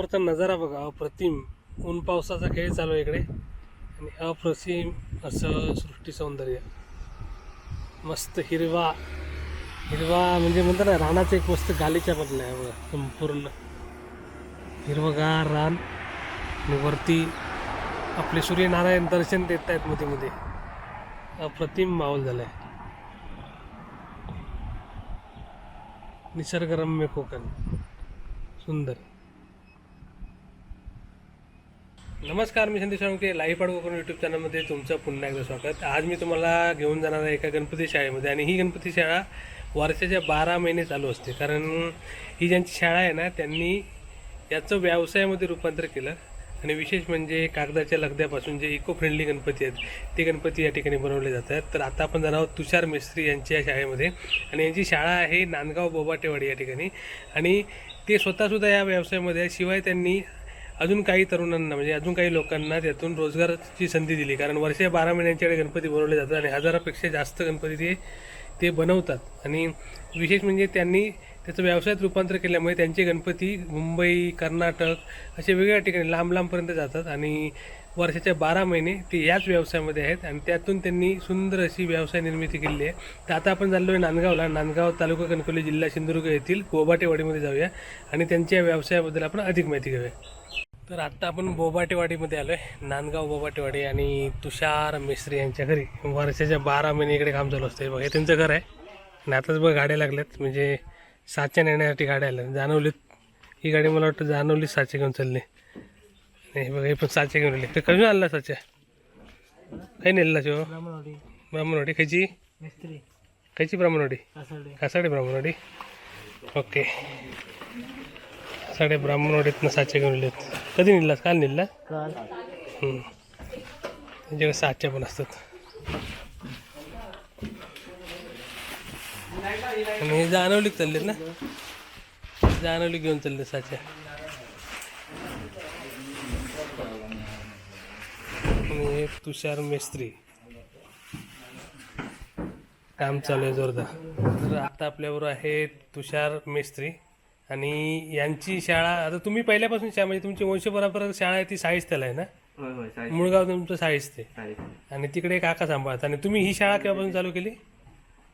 समोरचा नजारा बघा अप्रतिम. ऊन पावसाचा खेळ चालू आहे इकडे. आणि अप्रतिम असं सृष्टी सौंदर्य. मस्त हिरवा हिरवा म्हणजे म्हणतात ना रानाचं एक मस्त गालीच्या बदला आहे बघा संपूर्ण. हिरवगार रान आणि वरती आपले सूर्यनारायण दर्शन देत आहेत मध्ये मध्ये. अप्रतिम माहोल झालाय. निसर्गरम्य कोकण. सुंदर. नमस्कार मी संदेश साळुंके लाईव्ह पाडवकर यूट्यूब चॅनलमध्ये तुमचं पुन्हा एकदा स्वागत. आज मी तुम्हाला घेऊन जाणार आहे एका गणपती शाळेमध्ये आणि ही गणपती शाळा वर्षाच्या बारा महिने चालू असते. कारण ही ज्यांची शाळा आहे ना त्यांनी याचं व्यवसायामध्ये रूपांतर केलं. आणि विशेष म्हणजे कागदाच्या लगद्यापासून जे इको फ्रेंडली गणपती आहेत ते गणपती या ठिकाणी बनवले जातात. तर आता आपण जाणार आहोत तुषार मिस्त्री यांच्या या शाळेमध्ये. आणि यांची शाळा आहे नांदगाव बोबाटेवाडी या ठिकाणी. आणि ते स्वतःसुद्धा या व्यवसायामध्ये शिवाय त्यांनी अजून काही तरुणांना म्हणजे अजून काही लोकांना त्यातून रोजगाराची संधी दिली. कारण वर्षे बारा महिन्यांच्याकडे गणपती बनवले जातात आणि हजारापेक्षा जास्त गणपती ते ते बनवतात. आणि विशेष म्हणजे त्यांनी त्याचं व्यवसायात रूपांतर केल्यामुळे त्यांचे गणपती मुंबई कर्नाटक असे वेगवेगळ्या ठिकाणी लांब लांबपर्यंत जातात. आणि वर्षाच्या बारा महिने ते याच व्यवसायामध्ये आहेत आणि त्यातून त्यांनी सुंदर अशी व्यवसाय निर्मिती केलेली आहे. तर आता आपण चाललो आहे नांदगावला. नांदगाव तालुका कणकवली जिल्हा सिंधुदुर्ग येथील गोबाटेवाडीमध्ये जाऊया आणि त्यांच्या व्यवसायाबद्दल आपण अधिक माहिती घेऊया. तर आत्ता आपण बोबाटेवाडीमध्ये आलो आहे नांदगाव बोबाटेवाडी आणि तुषार मिस्त्री यांच्या घरी. वर्षाच्या बारा महिने इकडे काम चालू असतं हे बघा हे त्यांचं घर आहे. आणि आताच बघ गाड्या लागल्यात. म्हणजे साच्या नेण्यासाठी गाड्या आल्या. जाणवलीत. ही गाडी मला वाटतं जाणवलीत साचे घेऊन चालली. आणि हे बघा हे पण साचे घेऊन आले. तर कमी आणला साच्या काही नेला शिव. ब्राह्मणवाडी. खायची मिस्त्री. खायची ब्राह्मणवाडी? कासाडे ब्राह्मणवाडी. ओके. साडे ब्राह्मणवाडीतनं साचे घेऊन आलेत. कधी नेलास काल नेला? काल. त्यांच्याकडे साच्या पण असतात. आणि हे जानवलीत चाललेत ना? जानवली घेऊन चालले साच्या आणि हे तुषार मेस्त्री. काम चालू आहे जोरदार. तर आता आपल्याबरोबर आहे तुषार मेस्त्री. आणि यांची शाळा आता तुम्ही पहिल्यापासून शाळा म्हणजे तुमची वंश परंपरा शाळा आहे ती साईज त्याला आहे ना? होय होय साडे मुळगाव तुमचं साईज ते साडे आणि तिकडे काका सांभाळतात. आणि तुम्ही ही शाळा केव्हापासून चालू केली?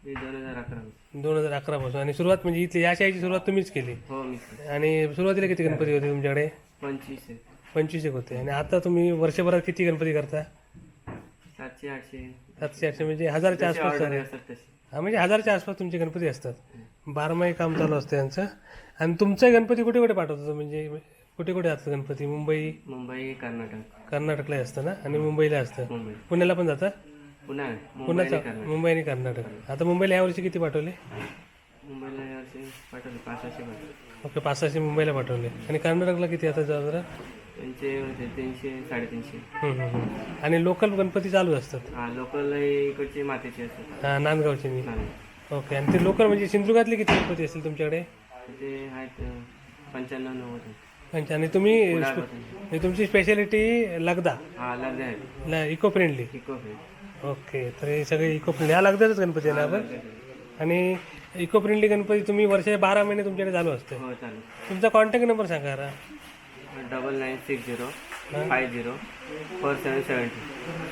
दोन हजार अकरा दोन हजार अकरा पासून. आणि सुरुवात म्हणजे इथली या शाळेची सुरुवात तुम्हीच केली. हो मी आणि सुरुवातीला किती गणपती होते तुमच्याकडे? पंचवीस आहे पंचवीस एक होते. आणि आता तुम्ही वर्षभरात किती गणपती करता? सातशे आठशे. सातशे आठशे म्हणजे हजारच्या जशी आसपास ऑर्डर चालू. असतात तशी हा म्हणजे हजारच्या आसपास तुमचे गणपती असतात. बारमाही काम चालू असतं यांचं आणि तुमचे गणपती कुठे कुठे पाठवतो म्हणजे कुठे कुठे असतात गणपती? मुंबई? मुंबई कर्नाटक. कर्नाटकला असतं ना? आणि मुंबईला असतं. मुंबई. पुण्याला पण जातं? पुन्हा मुंबई आणि पुण्याचा? कर्नाटक. मुंबई आणि कर्नाटक. आता मुंबईला यावर्षी किती पाठवले? मुंबईला पाठवले पाठवले. ओके पाच सहाशे मुंबईला पाठवले. आणि कर्नाटकला किती आता जरा? त्यांचे होते तीनशे साडेतीनशे. हम्म, हम्म, हम्म. आणि लोकल गणपती चालू असतात? हा लोकल इकडचे मातीचे असतात. हा, नांदगावचे मी. ओके आणि ते लोकल म्हणजे सिंधुदुर्गातले किती गणपती असतील तुमच्याकडे? ते आहेत अं, पंच्याण्णव नव्वद आहेत. अच्छा आणि तुम्ही. म्हणजे तुमची स्पेशालिटी लगदा? हा आहेत. इको फ्रेंडली इको ओके तर हे सगळे इको फ्रेंडली हा लगदाच गणपती आहे ना आपण? आणि इको फ्रेंडली गणपती तुम्ही वर्षाचे बारा महिने तुमच्याकडे चालू असते. हो चालेल तुमचा कॉन्टॅक्ट नंबर सांगा जरा. Double nine six zero five zero four seven seventy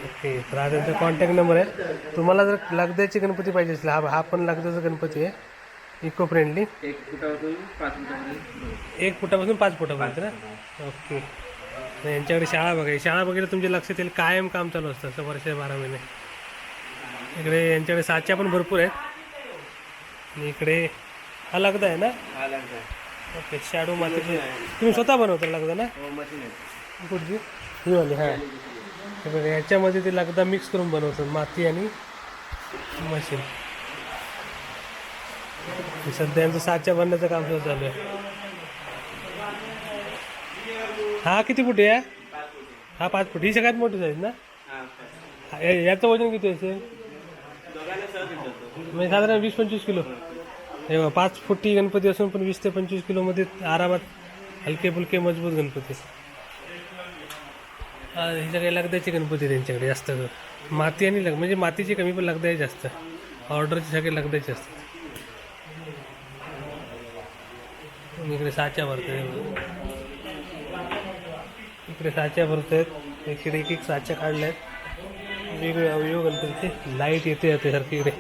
okay तर हा त्यांचा कॉन्टॅक्ट नंबर आहे. तुम्हाला जर लगद्याची गणपती पाहिजे असेल हा हा पण लगद्याचा गणपती आहे. इको फ्रेंडली एक फुटापासून पाच फुटापर्यंत. एक फुटापासून पाच फुटापर्यंत ना? ओके. तर यांच्याकडे शाळा बघा ही शाळा बघितलं तुमच्या लक्षात येईल कायम काम चालू असतं असं वर्षे बारा महिने. इकडे यांच्याकडे साच्या पण भरपूर आहेत. आणि इकडे हा लगदा आहे ना? हा लागतं ओके शॅडो मातीचे. तुम्ही स्वतः बनवता लगदा ना? हो मशीन आहे. कुठची? ही वाली हां. हे बघा, याच्यामध्ये ते लगदा मिक्स करून बनवतात माती आणि मशीन सध्या यांचं साच्या बनण्याचं काम सुरू चालू आहे. हा किती फुटी आहे? हा पाच फूट. ही सगळ्यात मोठी साईज ना? हा, या- याचं वजन किती असेल म्हणजे साधारण वीस पंचवीस किलो. हे बघा, पाच फुटी गणपती असून पण वीस ते पंचवीस किलोमध्ये आरामात हलके फुलके मजबूत गणपती. हा हे सगळे लगद्याचे गणपती त्यांच्याकडे जास्त. माती आणि लग म्हणजे मातीची कमी पण लगदाय जास्त. ऑर्डरचे सगळे लगद्याचे असतात इकडे साच्या भरते इकडे साच्या भरत आहेत इकडे एक एक साच्या काढल्या आहेत वेगळे अवयव गणपतीचे. लाइट येते जाते सारखी इकडे.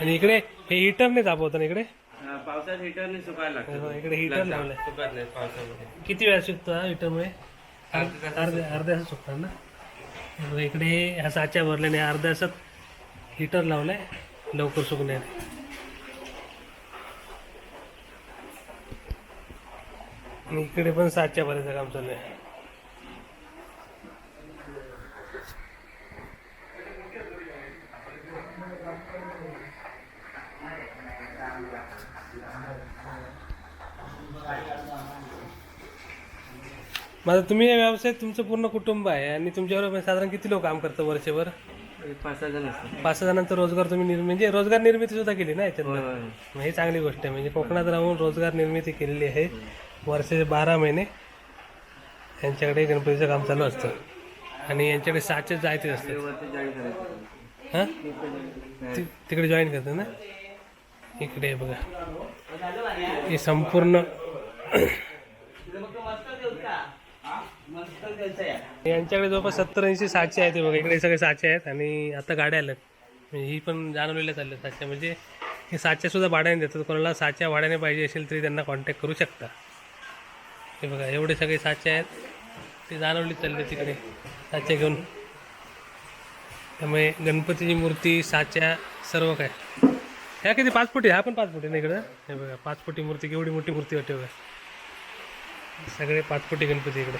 आणि इकडे हे हिटरने तापवतं ना इकडे. हा, पावसात हिटरने सुकायला लागतं. इकडे हिटर पावसामध्ये. किती वेळा शिकतो हा हिटरमुळे अर्ध्या अर्ध्या तासात सुकतात ना इकडे ह्या साच्या भरल्याने अर्ध्या तासात हिटर आहे लवकर सुकण्यात इकडे पण साच्या भरायचं काम चालू आहे. माझं तुम्ही या व्यवसायात तुमचं पूर्ण कुटुंब आहे आणि तुमच्याबरोबर साधारण किती लोक काम करतं वर्षभर? पाच सहा जण असतात. पाच सहा जणांचा रोजगार तुम्ही निर्मिती म्हणजे रोजगार निर्मिती सुद्धा केली ना याच्यात होय ही चांगली गोष्ट आहे. म्हणजे कोकणात राहून रोजगार निर्मिती केलेली आहे. वर्षाचे बारा महिने यांच्याकडे गणपतीचं काम चालू असतं. आणि यांच्याकडे साचे जायचे ते असतात. वरती जॉईन करायचं हां? ति- तिकडे जॉईन करतात ना? इकडे आहे बघा. हे संपूर्ण यांच्याकडे जवळपास सत्तर ऐंशी साचे आहेत बघा. इकडे सगळे साचे आहेत आणि आता गाड्या आल्यात. म्हणजे ही पण जाणवलेल्या चालल्या साच्या म्हणजे हे साच्या सुद्धा भाड्याने देतात. कोणाला साच्या भाड्याने पाहिजे असेल तरी त्यांना कॉन्टॅक्ट करू शकता. हे बघा एवढे सगळे साचे आहेत. ते जाणवली चालले तिकडे. साच्या घेऊन. त्यामुळे गणपतीची मूर्ती साच्या सर्व काय. ह्या किती? पाच फुटी? हा पण पाच फुटी ना इकडं? हे बघा पाच फुटी मूर्ती. केवढी मोठी मूर्ती वाटते बघा. सगळे पाच फुटी गणपती इकडे.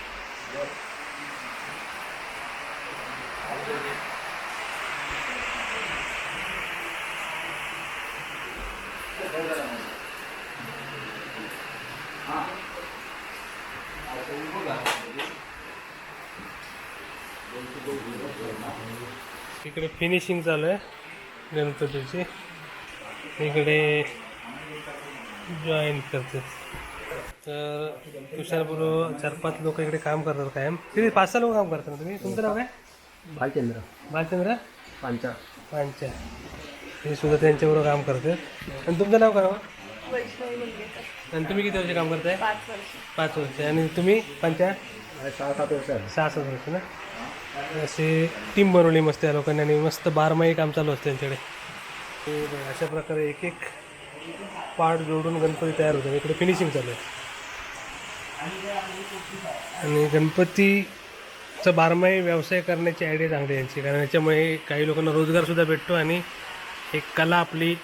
इकडे फिनिशिंग चालू आहे गणपतीची. इकडे जॉईन करते. तर तुषारबरोबर चार पाच लोक इकडे काम करतात कायम. किती पाच सहा लोक काम करतात तुम्ही? तुमचं नाव काय? भालचंद्र. बालचंद्र पांचा. पांच्या हे सुद्धा त्यांच्याबरोबर काम करतात. आणि तुमचं नाव काय हो? आणि तुम्ही किती वर्ष काम करताय? पाच वर्ष. पाच वर्ष. आणि तुम्ही पंचा सहा सात वर्ष सहा सात वर्ष ना? असे टीम बनवली मस्त या लोकांनी आणि मस्त बारमाही काम चालू असतं त्यांच्याकडे. बघा, अशा प्रकारे एक एक पार्ट जोडून गणपती तयार होतात इकडे फिनिशिंग चालू आहे. आणि गणपतीचा बारमाही व्यवसाय करण्याची आयडिया चांगली आहे यांची. कारण याच्यामुळे काही लोकांना रोजगारसुद्धा भेटतो आणि एक कला आपली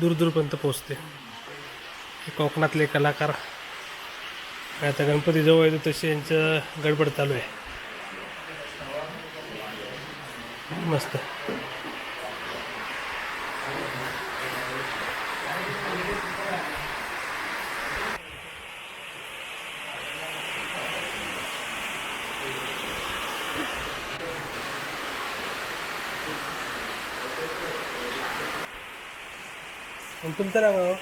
दूरदूरपर्यंत पोचते हे कोकणातले कलाकार आता गणपती जवळ येतो तसे यांचं गडबड चालू आहे. मस्त. तुमचं नाव आहे?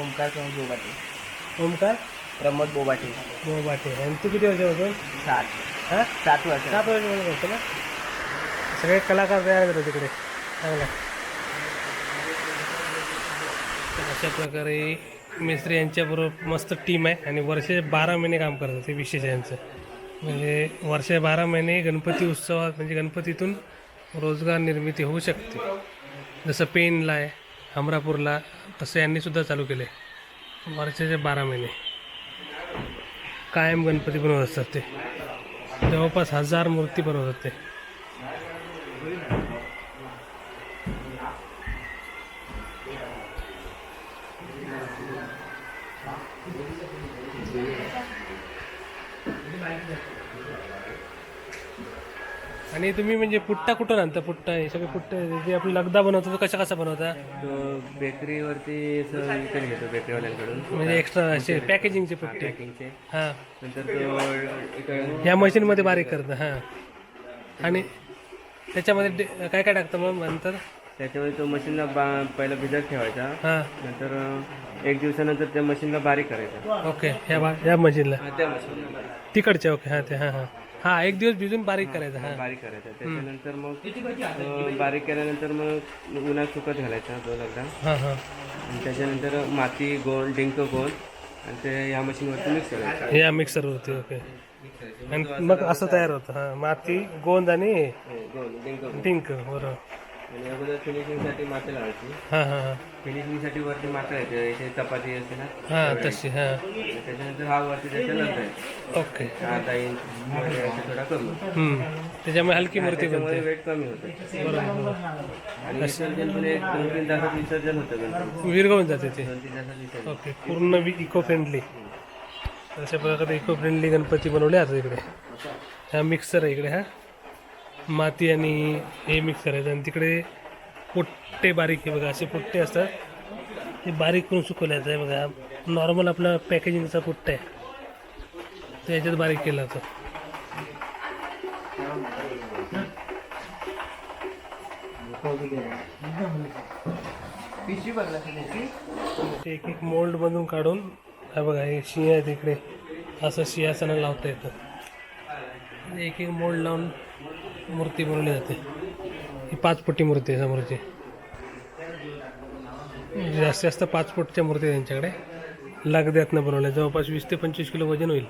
ओमकार प्रमोद बोबाटे. ओमकार? प्रमोद बोबाटे. मोबाटे आणि तू किती वर्षापासून? सात. हां? सात वर्ष. सात वर्षापासून करतो ना? सगळे कलाकार तयार करतो तिकडे. चांगला. तर अशा प्रकारे मिस्त्री यांच्याबरोबर मस्त टीम आहे आणि वर्षे बारा महिने काम करतात ते विशेष आहे यांचं. म्हणजे वर्षे बारा महिने गणपती उत्सवात म्हणजे गणपतीतून रोजगार निर्मिती होऊ शकते. जसं पेनला आहे हमरापूरला तसं यांनी सुद्धा चालू केले वर्षाचे बारा महिने. कायम गणपती बनवत असतात ते. जवळपास हजार मूर्ती बनवतात ते. आणि तुम्ही म्हणजे पुट्टा कुठं आणता? पुट्टा हे सगळे पुट्टे जे आपलं लगदा बनवतो तो कशा कसा बनवता? तो बेकरीवरती असं विकत घेतो बेकरीवाल्यांकडून म्हणजे एक्स्ट्रा असे पॅकेजिंगचे पुट्टे. पॅकिंगचे हां. नंतर ह्या मशीनमध्ये बारीक करतं हां. आणि त्याच्यामध्ये काय काय टाकतं मग नंतर? त्याच्यामध्ये तो मशीनला बा पहिला भिजत ठेवायचा. हां. नंतर एक दिवसानंतर त्या मशीनला बारीक करायचा. ओके ह्या बा ह्या मशीनला त्या मशीनला तिकडच्या ओके हां ते हां हां. हां एक दिवस भिजून बारीक करायचं हां. बारीक करायचा. त्याच्यानंतर मग बारीक केल्यानंतर मग उन्हात सुकत घालायचा तो लगदा हां हां. आणि त्याच्यानंतर माती गोण डिंक गोण आणि ते ह्या मशीनवरती मिक्स करायचं. हे या मिक्सरवरती ओके आणि मग असं तयार होतं हां माती गोंद आणि हे, हो, गोल, डिंक गोल. डिंक बरोबर. आणि अगोदर फिनिशिंगसाठी लावायची हां हां हां. फिनिशिंगसाठी वरती माती येते इथे चपाती असते ना. हां तशी हां. आणि त्याच्यानंतर हा वरती त्याच्या नंतर आहे. ओके. अर्धा इंच मध्ये असं थोडा कमी. हम्म. त्याच्यामुळे हलकी मूर्ती त्याच्यामुळे बनते. वेट कमी होतं. आणि विसर्जन पण एक दोन तीन तासात विसर्जन होतं गणपती. विरघळून जाते ते. दोन तीन तासात विसर्जन. ओके. पूर्ण इको फ्रेंडली अशा प्रकारे इको फ्रेंडली गणपती बनवले आता इकडे. हा मिक्सर आहे इकडे हा. माती आणि हे मिक्स करायचं. आणि तिकडे पोट्टे बारीक आहे बघा असे पोट्टे असतात. ते बारीक करून सुकवले जातं बघा. नॉर्मल आपला पॅकेजिंगचा पोट्टा आहे. तो याच्यात बारीक केला जातो एक एक मोल्ड मधून काढून हा बघा हे शिया आहे तिकडे असं सिंहासनं लावता येतं. एक एक मोल्ड लावून मूर्ती बनवली जाते. ही पाच फुटी मूर्ती आहे समोरची. जास्तीत जास्त पाच फुटच्या मूर्ती त्यांच्याकडे. लगद्यातनं बनवल्या. जवळपास वीस ते पंचवीस किलो वजन होईल.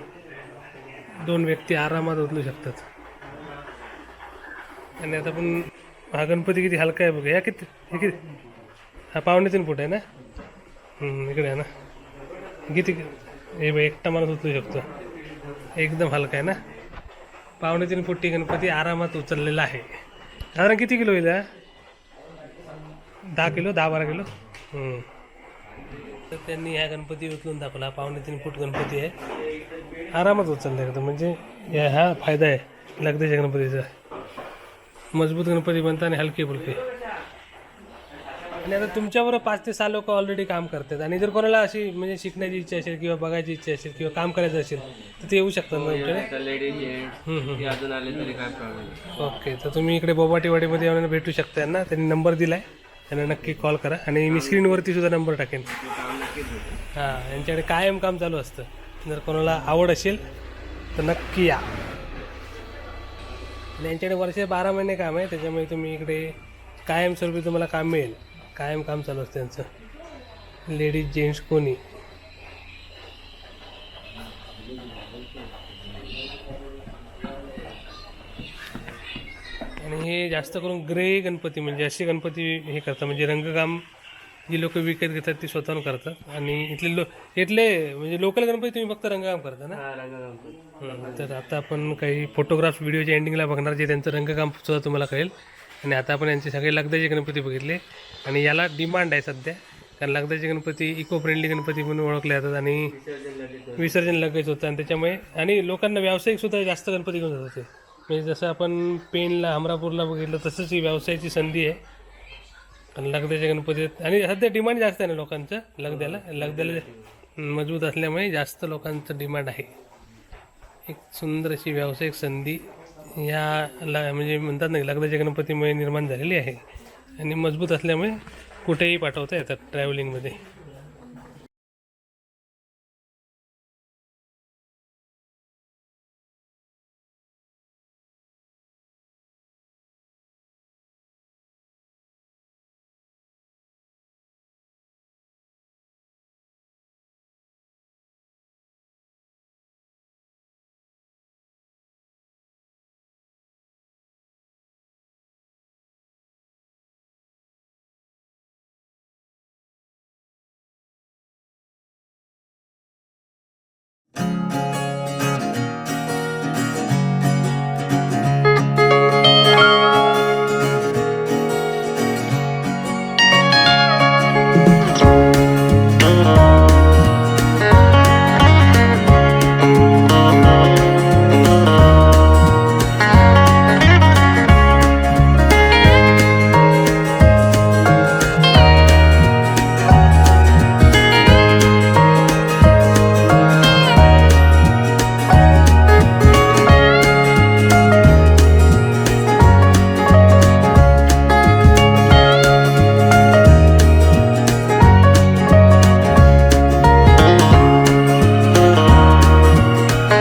दोन व्यक्ती आरामात उचलू शकतात. आणि आता पण हा गणपती किती हलका आहे बघा या किती हे किती? हा पावणे तीन फूट आहे ना? इकडे आहे ना? किती हे बघ एकटा माणूस उचलू शकतो. एकदम हलका आहे ना? पावणे तीन फुटी गणपती आरामात उचललेला आहे. साधारण किती किलो येईल? दहा किलो दहा बारा किलो? तर त्यांनी ह्या गणपती उचलून दाखवला. पावणे तीन फूट गणपती आहे. आरामात उचलला एकदम. म्हणजे या हा फायदा आहे. लगदेच्या गणपतीचा. मजबूत गणपती बनतात आणि हलके फुलके. आणि आता तुमच्याबरोबर पाच ते सहा लोक ऑलरेडी काम करतात. आणि जर कोणाला अशी म्हणजे शिकण्याची इच्छा असेल किंवा बघायची इच्छा असेल किंवा काम करायचं असेल तर ते येऊ शकतात ना तुमच्याकडे? लेडीज जेंट्स हम्म, हम्म. ते अजून आले तरी काय प्रॉब्लेम नाही. ओके तर तुम्ही इकडे बोबाटीवाडीमध्ये येऊन भेटू शकता यांना. त्यांनी नंबर दिला आहे त्यांना नक्की कॉल करा. आणि मी स्क्रीनवरती सुद्धा नंबर टाकेन. ते काम नक्कीच होतं हां यांच्याकडे कायम काम चालू असतं. जर कोणाला आवड असेल तर नक्की या. आणि यांच्याकडे वर्षे बारा महिने काम आहे त्याच्यामुळे तुम्ही इकडे कायमस्वरूपी तुम्हाला काम मिळेल. कायम काम चालू असतं त्यांचं. लेडीज जेंट्स कोणी? आणि हे जास्त करून ग्रे गणपती म्हणजे असे गणपती हे करतात. म्हणजे रंगकाम जी लोक विकत घेतात ती स्वतःहून करतात. आणि इथले लो इथले म्हणजे लोकल गणपती तुम्ही फक्त रंगकाम करता ना? तर आता आपण काही फोटोग्राफ व्हिडिओच्या एंडिंगला बघणार जे त्यांचं रंगकाम सुद्धा तुम्हाला कळेल. आणि आता आपण यांचे सगळे लगदाचे गणपती बघितले. आणि याला डिमांड आहे सध्या. कारण लगदाचे गणपती इको फ्रेंडली गणपती म्हणून ओळखले जातात आणि विसर्जन लगेच होतं. आणि त्याच्यामुळे आणि लोकांना व्यावसायिकसुद्धा जास्त गणपती घेऊन जात होते. म्हणजे जसं आपण पेनला हमरापूरला बघितलं तसंच ही व्यवसायाची संधी आहे. आणि लगद्याच्या गणपतीत आणि सध्या डिमांड जास्त आहे ना लोकांचं लगद्याला. लगद्याला मजबूत असल्यामुळे जास्त लोकांचं डिमांड आहे. एक सुंदर अशी व्यावसायिक संधी या ल म्हणजे म्हणतात ना लगद्याच्या गणपतीमुळे निर्माण झालेली आहे. आणि मजबूत असल्यामुळे कुठेही पाठवता येतात ट्रॅव्हलिंगमध्ये